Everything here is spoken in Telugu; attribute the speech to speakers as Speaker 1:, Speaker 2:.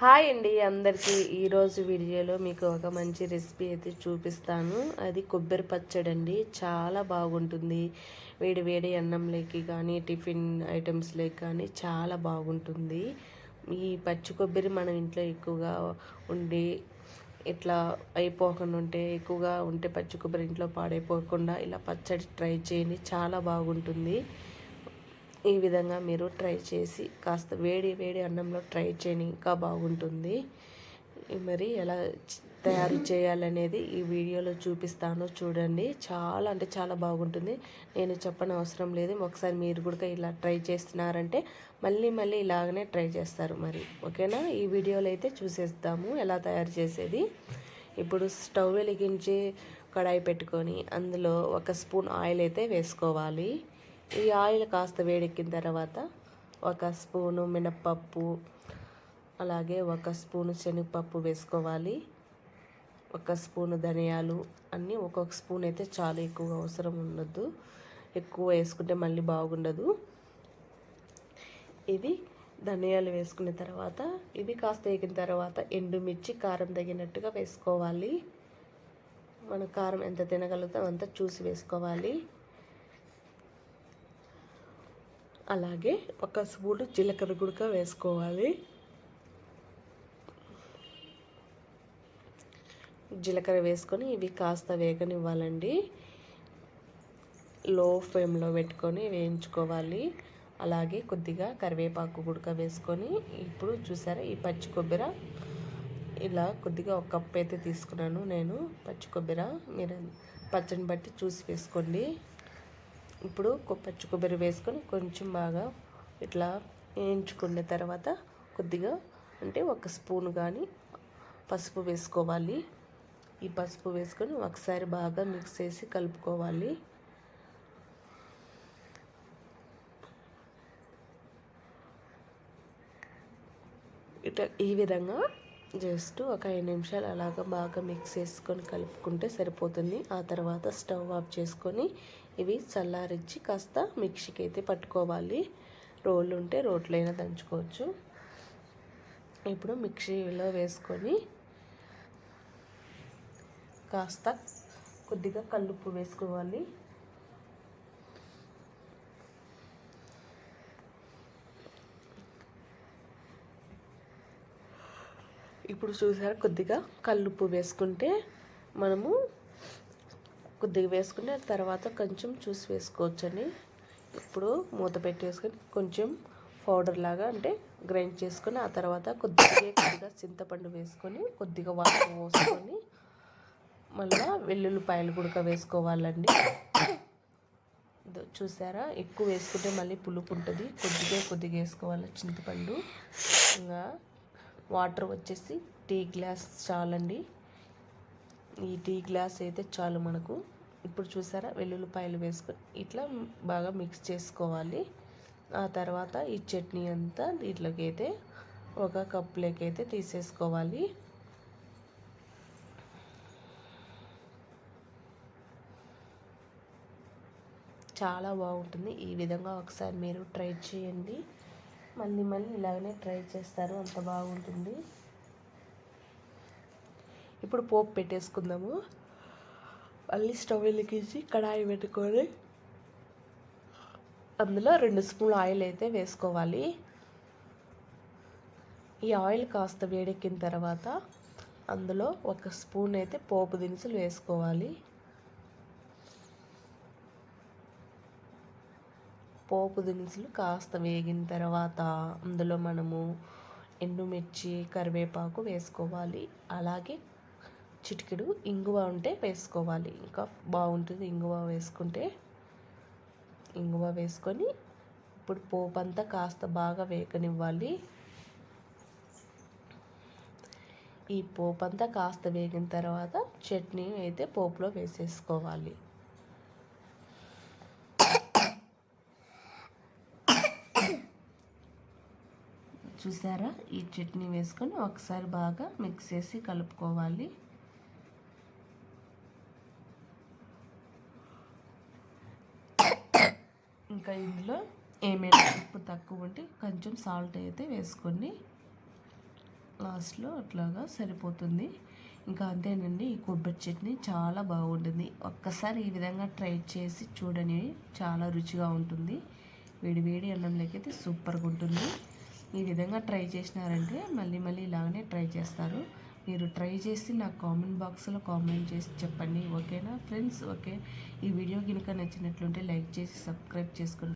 Speaker 1: హాయ్ అండి అందరికీ. ఈరోజు వీడియోలో మీకు ఒక మంచి రెసిపీ అయితే చూపిస్తాను. అది కొబ్బరి పచ్చడి అండి. చాలా బాగుంటుంది. వేడి వేడి అన్నంలోకి కానీ టిఫిన్ ఐటమ్స్లోకి కానీ చాలా బాగుంటుంది. ఈ పచ్చి కొబ్బరి మనం ఇంట్లో ఎక్కువగా ఉండి ఇట్లా అయిపోకుండా ఉంటే ఎక్కువగా ఉంటే పచ్చి కొబ్బరి ఇంట్లో పాడైపోకుండా ఇలా పచ్చడి ట్రై చేయండి. చాలా బాగుంటుంది. ఈ విధంగా మీరు ట్రై చేసి కాస్త వేడి వేడి అన్నంలో ట్రై చేయని ఇంకా బాగుంటుంది. మరి ఎలా తయారు చేయాలనేది ఈ వీడియోలో చూపిస్తాను చూడండి. చాలా అంటే చాలా బాగుంటుంది. నేను చెప్పని అవసరం లేదు. ఒకసారి మీరు కూడా ఇలా ట్రై చేస్తున్నారంటే మళ్ళీ మళ్ళీ ఇలాగనే ట్రై చేస్తారు మరి. ఓకేనా? ఈ వీడియోలో అయితే చూసేస్తాము ఎలా తయారు చేసేది. ఇప్పుడు స్టవ్ వెలిగించి కడాయి పెట్టుకొని అందులో ఒక స్పూన్ ఆయిల్ అయితే వేసుకోవాలి. ఈ ఆయిల్ కాస్త వేడెక్కిన తర్వాత ఒక స్పూను మినప్పప్పు అలాగే ఒక స్పూను శనగపప్పు వేసుకోవాలి. ఒక స్పూను ధనియాలు అన్నీ ఒక్కొక్క స్పూన్ అయితే చాలా ఎక్కువ అవసరం ఉండదు. ఎక్కువ వేసుకుంటే మళ్ళీ బాగుండదు. ఇది ధనియాలు వేసుకున్న తర్వాత ఇది కాస్త ఎగిన తర్వాత ఎండుమిర్చి కారం తగినట్టుగా వేసుకోవాలి. మన కారం ఎంత తినగలుగుతాం అంత చూసి వేసుకోవాలి. అలాగే ఒక స్పూన్ జీలకర్ర గుడక వేసుకోవాలి. జీలకర్ర వేసుకొని ఇవి కాస్త వేగనివ్వాలండి. లో ఫ్లేమ్లో పెట్టుకొని వేయించుకోవాలి. అలాగే కొద్దిగా కరివేపాకు గుడక వేసుకొని ఇప్పుడు చూసారా ఈ పచ్చి కొబ్బరి? ఇలా కొద్దిగా ఒక కప్ అయితే తీసుకున్నాను నేను పచ్చి కొబ్బరి. మీరు పచ్చని బట్టి చూసి వేసుకోండి. ఇప్పుడు పచ్చి కొబ్బరి వేసుకొని కొంచెం బాగా ఇట్లా వేయించుకున్న తర్వాత కొద్దిగా అంటే ఒక స్పూన్ కానీ పసుపు వేసుకోవాలి. ఈ పసుపు వేసుకొని ఒకసారి బాగా మిక్స్ చేసి కలుపుకోవాలి. ఇట్లా ఈ విధంగా జస్ట్ ఒక ఐదు నిమిషాలు అలాగ బాగా మిక్స్ చేసుకొని కలుపుకుంటే సరిపోతుంది. ఆ తర్వాత స్టవ్ ఆఫ్ చేసుకొని ఇవి చల్లారించి కాస్త మిక్సీకి అయితే పట్టుకోవాలి. రోళ్ళు ఉంటే రోట్లైనా దంచుకోవచ్చు. ఇప్పుడు మిక్సీలో వేసుకొని కాస్త కొద్దిగా కల్లుప్పు వేసుకోవాలి. ఇప్పుడు చూసారా కొద్దిగా కల్లుప్పు వేసుకుంటే మనము కొద్దిగా వేసుకుని తర్వాత కొంచెం చూసి వేసుకోవచ్చండి ఇప్పుడు మూత పెట్టేసుకొని కొంచెం పౌడర్ లాగా అంటే గ్రైండ్ చేసుకొని ఆ తర్వాత కొద్దిగా కొద్దిగా చింతపండు వేసుకొని కొద్దిగా వాటర్ పోసుకొని మళ్ళీ వెల్లుల్లిపాయలు గుడక వేసుకోవాలండి. చూసారా ఎక్కువ వేసుకుంటే మళ్ళీ పులుపు ఉంటుంది. కొద్దిగా కొద్దిగా వేసుకోవాలి చింతపండు. ఇంకా వాటర్ వచ్చేసి టీ గ్లాస్ చాలండి. ఈ టీ గ్లాస్ అయితే చాలు మనకు. ఇప్పుడు చూసారా వెల్లుల్లిపాయలు వేసుకొని ఇట్లా బాగా మిక్స్ చేసుకోవాలి. ఆ తర్వాత ఈ చట్నీ అంతా దీంట్లోకి అయితే ఒక కప్లోకి అయితే తీసేసుకోవాలి. చాలా బాగుంటుంది. ఈ విధంగా ఒకసారి మీరు ట్రై చేయండి. మళ్ళీ మళ్ళీ ఇలాగనే ట్రై చేస్తారు. అంత బాగుంటుంది. ఇప్పుడు పోపు పెట్టేసుకుందాము. మళ్ళీ స్టవ్ వెలిగించి కడాయి పెట్టుకొని అందులో రెండు స్పూన్లు ఆయిల్ అయితే వేసుకోవాలి. ఈ ఆయిల్ కాస్త వేడెక్కిన తర్వాత అందులో ఒక స్పూన్ అయితే పోపు దినుసులు వేసుకోవాలి. పోపు దినుసులు కాస్త వేగిన తర్వాత అందులో మనము ఎండుమిర్చి కరివేపాకు వేసుకోవాలి. అలాగే చిటికెడు ఇంగువ ఉంటే వేసుకోవాలి. ఇంకా బాగుంటుంది ఇంగువ వేసుకుంటే. ఇంగువ వేసుకొని ఇప్పుడు పోపు అంతా కాస్త బాగా వేగనివ్వాలి. ఈ పోపు అంతా కాస్త వేగిన తర్వాత చట్నీ అయితే పోపులో వేసేసుకోవాలి. చూసారా? ఈ చట్నీ వేసుకొని ఒకసారి బాగా మిక్స్ చేసి కలుపుకోవాలి. ఇంకా ఇందులో ఏమైనా ఉప్పు తక్కువ ఉంటే కొంచెం సాల్ట్ అయితే వేసుకోండి లాస్ట్లో అట్లాగా సరిపోతుంది. ఇంకా అంతేనండి ఈ కొబ్బరి చట్నీ చాలా బాగుంటుంది. ఒక్కసారి ఈ విధంగా ట్రై చేసి చూడని చాలా రుచిగా ఉంటుంది. వేడి వేడి అన్నంలోకి అయితే సూపర్గా ఉంటుంది. ఈ విధంగా ట్రై చేసినారంటే మళ్ళీ మళ్ళీ ఇలాగనే ట్రై చేస్తారు. మీరు ట్రై చేసి నాకు కామెంట్ బాక్స్లో కామెంట్ చేసి చెప్పండి ఓకేనా? Friends okay. ఈ వీడియో కనుక నచ్చినట్లుంటే లైక్ చేసి సబ్స్క్రైబ్ చేసుకోండి.